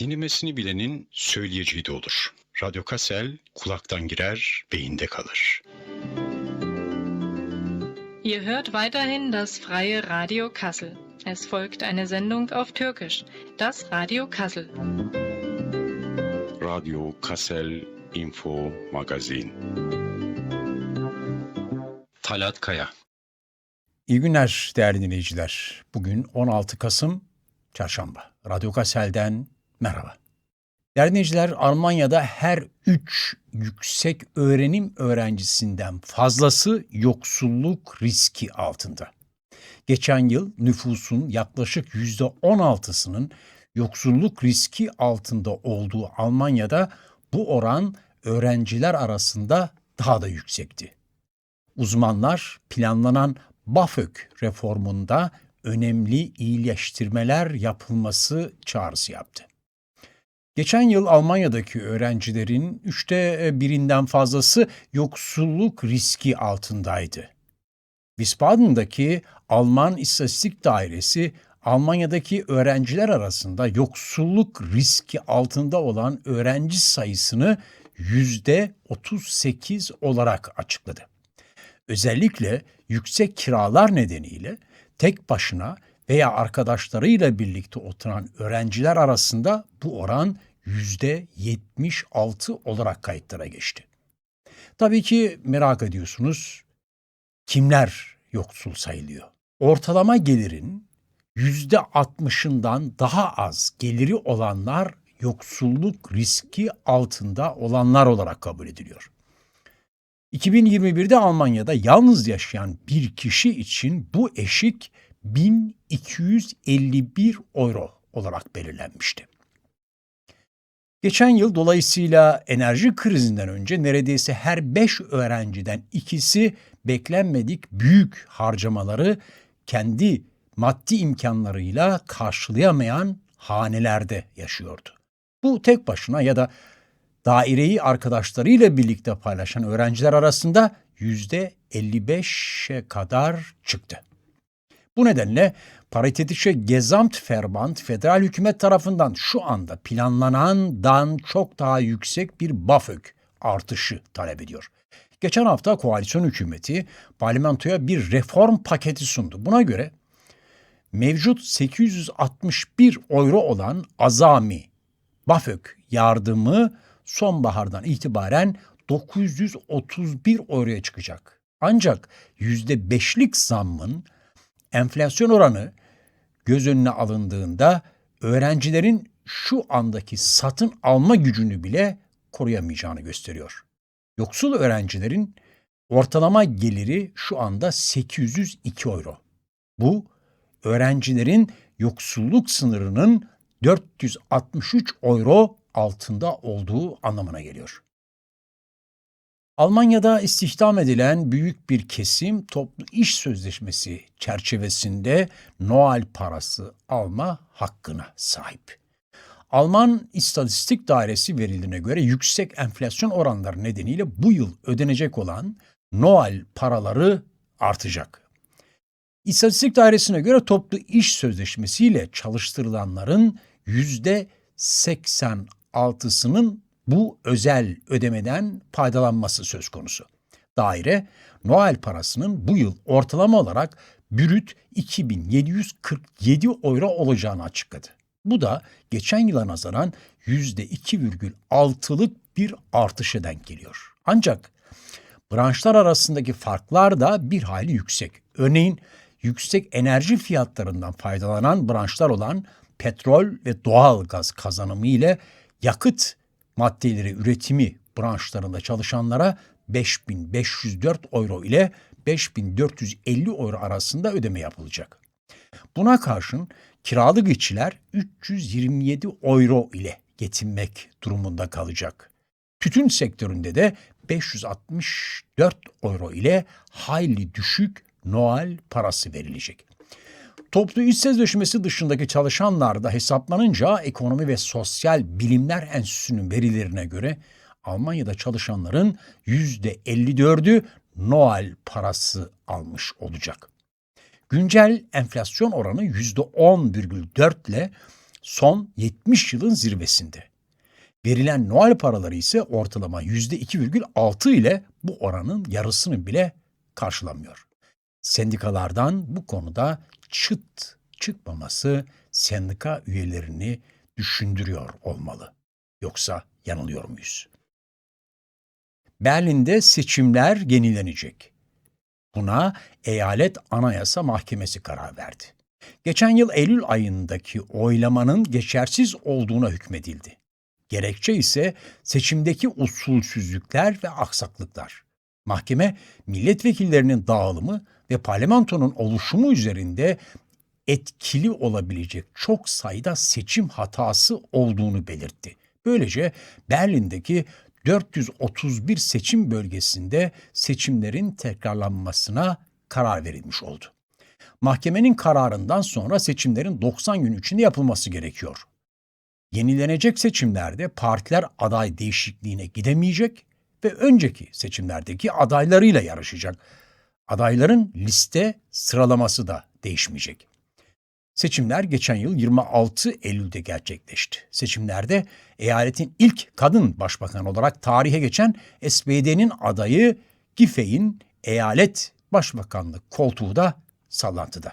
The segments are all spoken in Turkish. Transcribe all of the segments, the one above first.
Dinlemesini bilenin söyleyeceği de olur. Radyo Kassel kulaktan girer, beyinde kalır. Ihr hört weiterhin das freie Radio Kassel. Es folgt eine Sendung auf Türkisch, das Radio Kassel. Radyo Kassel Info Magazin. Talat Kaya İyi günler değerli dinleyiciler. Bugün 16 Kasım Çarşamba. Radyo Kassel'den merhaba. Değerli dinleyiciler Almanya'da her 3 yüksek öğrenim öğrencisinden fazlası yoksulluk riski altında. Geçen yıl nüfusun yaklaşık %16'sının yoksulluk riski altında olduğu Almanya'da bu oran öğrenciler arasında daha da yüksekti. Uzmanlar planlanan BAföG reformunda önemli iyileştirmeler yapılması çağrısı yaptı. Geçen yıl Almanya'daki öğrencilerin üçte birinden fazlası yoksulluk riski altındaydı. Wiesbaden'daki Alman İstatistik Dairesi Almanya'daki öğrenciler arasında yoksulluk riski altında olan öğrenci sayısını yüzde 38 olarak açıkladı. Özellikle yüksek kiralar nedeniyle tek başına veya arkadaşlarıyla birlikte oturan öğrenciler arasında bu oran yüzde 76 olarak kayıtlara geçti. Tabii ki merak ediyorsunuz kimler yoksul sayılıyor? Ortalama gelirin yüzde 60'ından daha az geliri olanlar yoksulluk riski altında olanlar olarak kabul ediliyor. 2021'de Almanya'da yalnız yaşayan bir kişi için bu eşik 1251 euro olarak belirlenmişti. Geçen yıl dolayısıyla enerji krizinden önce neredeyse her 5 öğrenciden ikisi beklenmedik büyük harcamaları kendi maddi imkanlarıyla karşılayamayan hanelerde yaşıyordu. Bu tek başına ya da daireyi arkadaşlarıyla birlikte paylaşan öğrenciler arasında yüzde 55'e kadar çıktı. Bu nedenle Paritätische Gesamtverband federal hükümet tarafından şu anda planlanandan çok daha yüksek bir BAföG artışı talep ediyor. Geçen hafta koalisyon hükümeti parlamentoya bir reform paketi sundu. Buna göre mevcut 861 euro olan azami BAföG yardımı sonbahardan itibaren 931 euroya çıkacak. Ancak %5'lik zammın enflasyon oranı göz önüne alındığında öğrencilerin şu andaki satın alma gücünü bile koruyamayacağını gösteriyor. Yoksul öğrencilerin ortalama geliri şu anda 802 euro. Bu öğrencilerin yoksulluk sınırının 463 euro altında olduğu anlamına geliyor. Almanya'da istihdam edilen büyük bir kesim toplu iş sözleşmesi çerçevesinde Noel parası alma hakkına sahip. Alman İstatistik Dairesi verildiğine göre yüksek enflasyon oranları nedeniyle bu yıl ödenecek olan Noel paraları artacak. İstatistik Dairesi'ne göre toplu iş sözleşmesiyle çalıştırılanların yüzde 86'sının bu özel ödemeden faydalanması söz konusu. Daire Noel parasının bu yıl ortalama olarak bürüt 2747 euro olacağını açıkladı. Bu da geçen yıla nazaran %2,6'lık bir artışa denk geliyor. Ancak branşlar arasındaki farklar da bir hayli yüksek. Örneğin yüksek enerji fiyatlarından faydalanan branşlar olan petrol ve doğal gaz kazanımı ile yakıt maddeleri üretimi branşlarında çalışanlara 5504 euro ile 5450 euro arasında ödeme yapılacak. Buna karşın kiralık işçiler 327 euro ile yetinmek durumunda kalacak. Tütün sektöründe de 564 euro ile hayli düşük Noel parası verilecek. Toplu iş sözleşmesi dışındaki çalışanlar da hesaplanınca Ekonomi ve Sosyal Bilimler Enstitüsü'nün verilerine göre Almanya'da çalışanların %54'ü Noel parası almış olacak. Güncel enflasyon oranı %10,4 ile son 70 yılın zirvesinde. Verilen Noel paraları ise ortalama %2,6 ile bu oranın yarısını bile karşılamıyor. Sendikalardan bu konuda çıt çıkmaması sendika üyelerini düşündürüyor olmalı. Yoksa yanılıyor muyuz? Berlin'de seçimler yenilenecek. Buna eyalet anayasa mahkemesi karar verdi. Geçen yıl Eylül ayındaki oylamanın geçersiz olduğuna hükmedildi. Gerekçe ise seçimdeki usulsüzlükler ve aksaklıklar. Mahkeme milletvekillerinin dağılımı ve parlamentonun oluşumu üzerinde etkili olabilecek çok sayıda seçim hatası olduğunu belirtti. Böylece Berlin'deki 431 seçim bölgesinde seçimlerin tekrarlanmasına karar verilmiş oldu. Mahkemenin kararından sonra seçimlerin 90 gün içinde yapılması gerekiyor. Yenilenecek seçimlerde partiler aday değişikliğine gidemeyecek ve önceki seçimlerdeki adaylarıyla yarışacak. Adayların liste sıralaması da değişmeyecek. Seçimler geçen yıl 26 Eylül'de gerçekleşti. Seçimlerde eyaletin ilk kadın başbakan olarak tarihe geçen SPD'nin adayı Giffey'in eyalet başbakanlık koltuğu da sallantıda.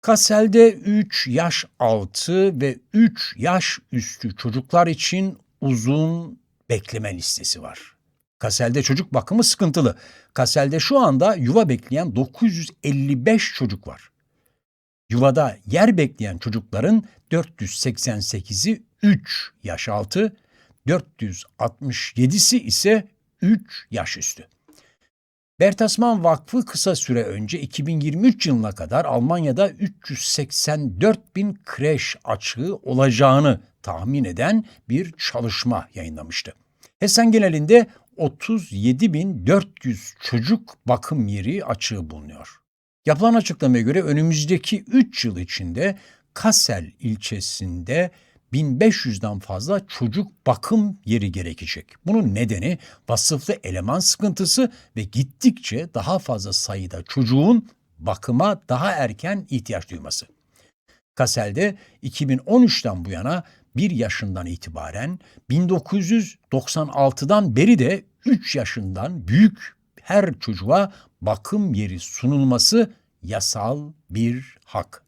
Kassel'de 3 yaş altı ve 3 yaş üstü çocuklar için uzun bekleme listesi var. Kassel'de çocuk bakımı sıkıntılı. Kassel'de şu anda yuva bekleyen 955 çocuk var. Yuvada yer bekleyen çocukların 488'i 3 yaş altı, 467'si ise 3 yaş üstü. Bertelsmann Vakfı kısa süre önce 2023 yılına kadar Almanya'da 384 bin kreş açığı olacağını tahmin eden bir çalışma yayınlamıştı. Hessen genelinde 37.400 çocuk bakım yeri açığı bulunuyor. Yapılan açıklamaya göre önümüzdeki 3 yıl içinde Kassel ilçesinde 1500'den fazla çocuk bakım yeri gerekecek. Bunun nedeni vasıflı eleman sıkıntısı ve gittikçe daha fazla sayıda çocuğun bakıma daha erken ihtiyaç duyması. Kassel'de 2013'ten bu yana 1 yaşından itibaren 1996'dan beri de 3 yaşından büyük her çocuğa bakım yeri sunulması yasal bir hak.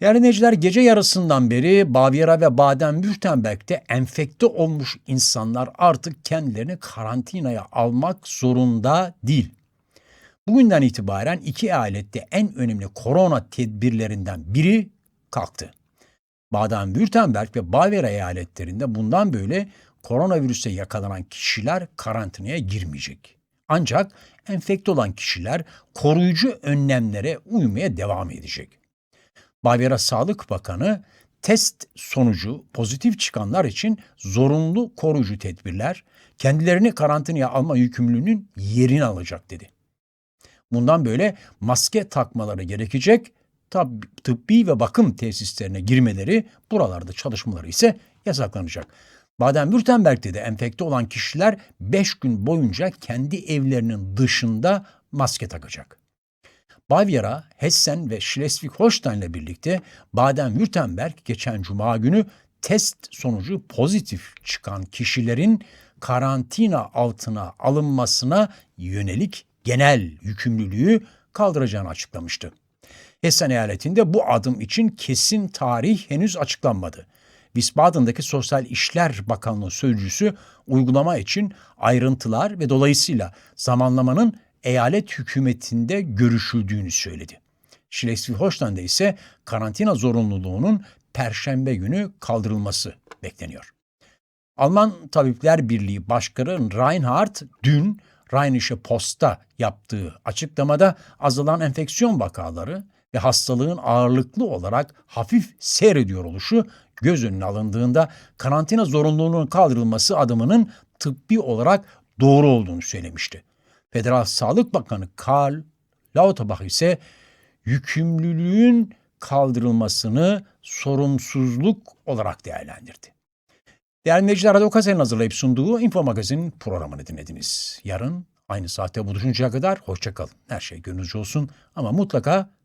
Değerli dinleyiciler gece yarısından beri Bavyera ve Baden-Württemberg'de enfekte olmuş insanlar artık kendilerini karantinaya almak zorunda değil. Bugünden itibaren iki eyalette en önemli korona tedbirlerinden biri kalktı. Baden-Württemberg ve Bavyera eyaletlerinde bundan böyle koronavirüse yakalanan kişiler karantinaya girmeyecek. Ancak enfekte olan kişiler koruyucu önlemlere uymaya devam edecek. Bavyera Sağlık Bakanı test sonucu pozitif çıkanlar için zorunlu koruyucu tedbirler kendilerini karantinaya alma yükümlülüğünün yerini alacak dedi. Bundan böyle maske takmaları gerekecek, tıbbi ve bakım tesislerine girmeleri, buralarda çalışmaları ise yasaklanacak. Baden-Württemberg'de de enfekte olan kişiler 5 gün boyunca kendi evlerinin dışında maske takacak. Bavyera, Hessen ve Schleswig-Holstein ile birlikte Baden-Württemberg geçen cuma günü test sonucu pozitif çıkan kişilerin karantina altına alınmasına yönelik genel yükümlülüğü kaldıracağını açıklamıştı. Hessen eyaletinde bu adım için kesin tarih henüz açıklanmadı. Wiesbaden'daki Sosyal İşler Bakanlığı sözcüsü uygulama için ayrıntılar ve dolayısıyla zamanlamanın eyalet hükümetinde görüşüldüğünü söyledi. Schleswig-Holstein'de ise karantina zorunluluğunun perşembe günü kaldırılması bekleniyor. Alman Tabipler Birliği Başkanı Reinhard dün Rheinische Post'a yaptığı açıklamada azalan enfeksiyon vakaları ve hastalığın ağırlıklı olarak hafif seyrediyor oluşu göz önüne alındığında karantina zorunluluğunun kaldırılması adımının tıbbi olarak doğru olduğunu söylemişti. Federal Sağlık Bakanı Karl Lauterbach ise yükümlülüğün kaldırılmasını sorumsuzluk olarak değerlendirdi. Değerli dinleyiciler, Radyo Kasel'in hazırlayıp sunduğu Info Magazin programını dinlediniz. Yarın aynı saatte buluşuncaya kadar hoşçakalın. Her şey gönlünüzce olsun ama mutlaka